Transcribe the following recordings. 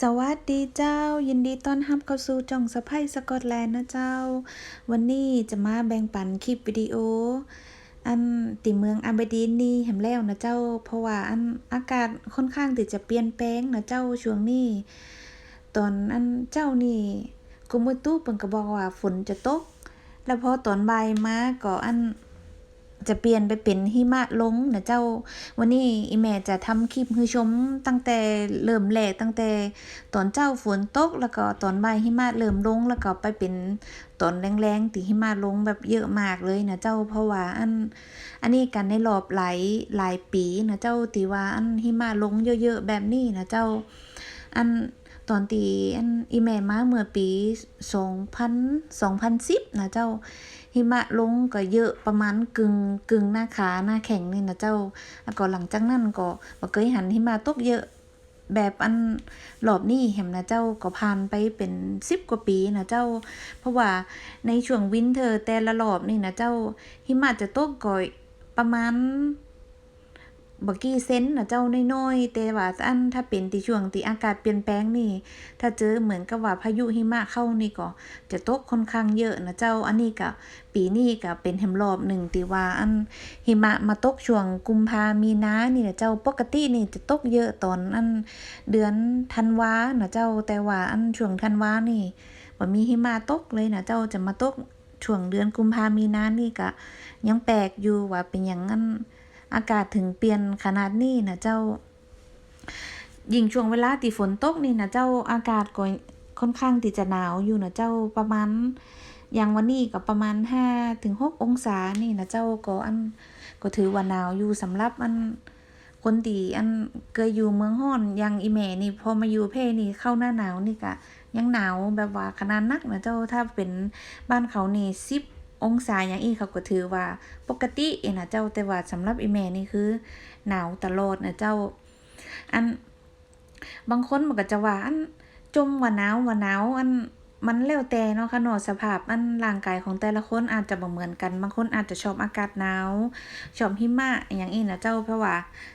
สวัสดีเจ้า ยินดีต้อนรับเข้าสู่จ่องสะไพสกอตแลนด์นะเจ้า วันนี้จะมาแบ่งปันคลิปวิดีโอ อันติเมืองอาเบดีนนี่แหมแล้วนะเจ้า เพราะว่าอันอากาศค่อนข้างที่จะเปลี่ยนแปลงนะเจ้าช่วงนี้ ตอนอันเจ้านี่กุมุตุเปิ่นก็บอกว่าฝนจะตก แล้วพอตอนบ่ายมาก็อัน จะเปลี่ยนไปเป็นหิมะลงนะเจ้า วันนี้อีแม่จะทำคลิปให้ชมตั้งแต่เริ่มแรกตั้งแต่ตอนเจ้าฝนตก แล้วก็ตอนบ่ายหิมะเริ่มลง แล้วก็ไปเป็นตอนแรงๆที่หิมะลงแบบเยอะมากเลยนะเจ้าเพราะว่าอันอันนี้กันในรอบหลายหลายปีนะเจ้าตีว่าอันหิมะลงเยอะๆแบบนี้นะเจ้า อัน ตอนตีอันอีแม่มาเมื่อปี2000 2010นะเจ้าหิมะลงก็เยอะประมาณกึ่งกึ่งหน้าขาหน้าแข็งนี่นะเจ้าแล้วก็หลังจากนั้นก็บ่เคยหันหิมะตกเยอะแบบอันรอบนี้แหมนนะเจ้าก็ผ่านไปเป็น10กว่าปีนะเจ้า เพราะว่าในช่วงวินเทอร์แต่ละรอบนี่นะเจ้าหิมะจะตกก็ประมาณ บ่กี่เซนนะเจ้าน้อยๆแต่ว่าอันถ้าเป็นที่ช่วงที่อากาศเปลี่ยนแปลงนี่ ถ้าเจอเหมือนกับว่าพายุหิมะเข้านี่ก็ จะตกค่อนข้างเยอะนะเจ้าอันนี้ก็ปีนี้ก็เป็นแหมรอบหนึ่งที่ว่าอันหิมะมาตกช่วงกุมภามีนานี่นะเจ้าปกตินี่จะตกเยอะตอนอันเดือนธันวานะเจ้าแต่ว่าอันช่วงธันวานี่บ่มีหิมะตกเลยนะเจ้าจะมาตกช่วงเดือนกุมภามีนานี่ก็ยังแปลกอยู่ว่าเป็นหยังอัน อากาศถึงเปลี่ยนขนาดนี้นะเจ้ายิ่งช่วงเวลาที่ฝนตกนี่นะเจ้าอากาศก็ค่อนข้างที่จะหนาวอยู่นะเจ้าประมาณอย่างวันนี้ก็ประมาณ5ถึง6องศานี่นะเจ้าก็อันก็ถือว่าหนาวอยู่สำหรับอันคนที่อันเคยอยู่เมืองร้อนอย่างอีแม่นี่พอมาอยู่เพนี่เข้าหน้าหนาวนี่ก็ยังหนาวแบบว่าขนาดนักนะเจ้าถ้าเป็นบ้านเขานี่10 องศาอย่างอีเขาก็ถือว่าปกติเองนะเจ้าแต่ว่าสำหรับอีแม่นี่คือ หนาวตลอดนะเจ้า อัน บางคนมันก็จะว่าอันจมว่าหนาวว่าหนาวอัน มันแล้วแต่เนาะค่ะเนาะสภาพอันร่างกายของแต่ละคนอาจจะบ่เหมือนกัน บางคนอาจจะชอบอากาศหนาวชอบหิมะอย่างนี้นะเจ้าเพราะว่า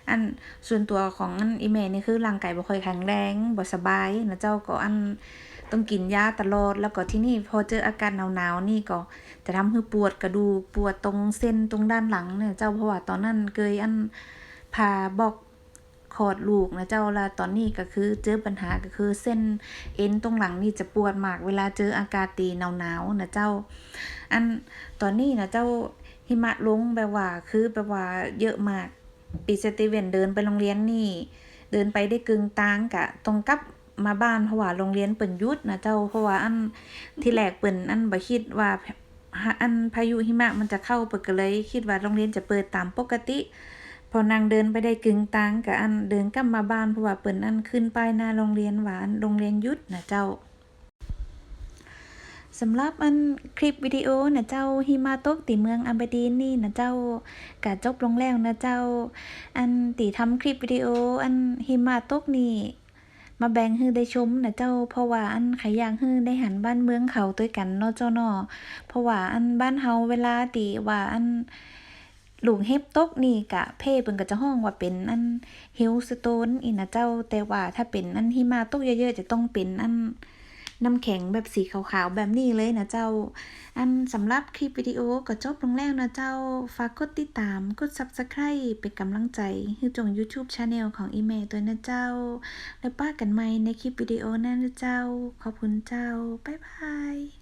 อันส่วนตัวของอันอีแม่นี่คือร่างกายบ่ค่อยแข็งแรงบ่สบายนะเจ้าก็อันต้องกินยาตลอดแล้วก็ที่นี่พอเจออากาศหนาวๆนี่ก็จะทำให้ปวดกระดูกปวดตรงเส้นตรงด้านหลังเนี่ยเจ้าเพราะว่าตอนนั้นเคยอันพาบอก คลอดลูกนะเจ้าแล้วตอนนี้ก็คือเจอปัญหาก็คือเส้นเอ็นตรงหลังนี่จะปวดมาก เวลาเจออากาศตีหนาวๆนะเจ้า อันตอนนี้นะเจ้าหิมะลงแบบว่าคือแบบว่าเยอะมากปีสตีเวนเดินไปโรงเรียนนี่ เดินไปได้กึ่งตางกะตรงกลับมาบ้านเพราะว่าโรงเรียนเปิ่นยุดนะเจ้าเพราะว่าอันที่แรกเปิ่นอันบ่คิดว่าอันพายุหิมะมันจะเข้าเปิ่นก็เลย คิดว่าโรงเรียนจะเปิดตามปกติ พอนางเดินไปได้กึ่งตางกะอันเดินกลับมาบ้านเพราะว่าเปิ่นอันขึ้นป้ายหน้าโรงเรียนหวานโรงเรียนยุดนะเจ้าสำหรับอันคลิปวิดีโอนะเจ้าหิมะตกติเมืองอาเบดีนนี่นะเจ้ากะจบลงแล้วนะเจ้า อันติทำคลิปวิดีโอ อันหิมะตกนี่มาแบ่งให้ได้ชมนะเจ้า เพราะว่าอันขายางให้ได้หันบ้านเมืองเขาด้วยกันเนาะเจ้าเนาะเพราะว่าอันบ้านเฮาเวลาติว่าอัน ลูกเห็บตกนี่กะเพ่เพิ่นก็จะห้องว่าเป็นอันเฮลสโตนอีนะเจ้าแต่ว่าถ้าเป็นอันหิมะตกเยอะๆจะต้องเป็นอันน้ำแข็งแบบสีขาวๆ แบบนี้เลยนะเจ้า อันสำหรับคลิปวิดีโอก็จบลงแล้วนะเจ้า ฝากกดติดตาม กด Subscribe เป็นกำลังใจให้จง YouTube Channel ของอีเมลตัวนะเจ้า แล้วป้ากันใหม่ในคลิปวิดีโอนั้นนะเจ้า ขอบคุณเจ้า บ๊ายบาย